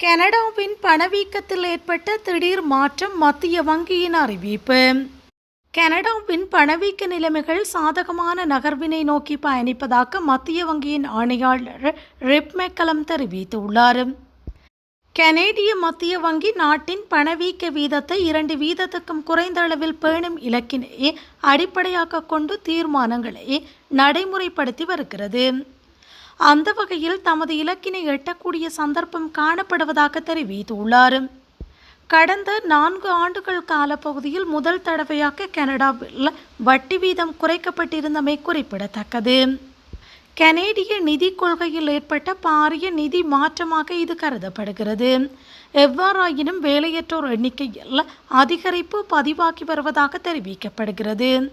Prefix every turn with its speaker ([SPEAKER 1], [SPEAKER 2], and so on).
[SPEAKER 1] கனடாவின் பணவீக்கத்தில் ஏற்பட்ட திடீர் மாற்றம் மத்திய வங்கியின் அறிவிப்பு. கனடாவின் பணவீக்க நிலைமைகள் சாதகமான நகர்வினை நோக்கி பயணிப்பதாக மத்திய வங்கியின் ஆணையாளர் ரிப் மெக்கலம் தெரிவித்துள்ளார். கனேடிய மத்திய வங்கி நாட்டின் பணவீக்க வீதத்தை இரண்டு வீதத்துக்கும் குறைந்த அளவில் பேணும் இலக்கினை அடிப்படையாக கொண்டு தீர்மானங்களை நடைமுறைப்படுத்தி வருகிறது. அந்த வகையில் தமது இலக்கினை எட்டக்கூடிய சந்தர்ப்பம் காணப்படுவதாக தெரிவித்துள்ளார். கடந்த நான்கு ஆண்டுகள் காலப்பகுதியில் முதல் தடவையாக கனடாவில் வட்டி வீதம் குறைக்கப்பட்டிருந்தமை குறிப்பிடத்தக்கது. கனேடிய நிதி கொள்கையில் ஏற்பட்ட பாரிய நிதி மாற்றமாக இது கருதப்படுகிறது. எவ்வாறாயினும் வேலையற்றோர் எண்ணிக்கையில் அதிகரிப்பு பதிவாகி வருவதாக தெரிவிக்கப்படுகிறது.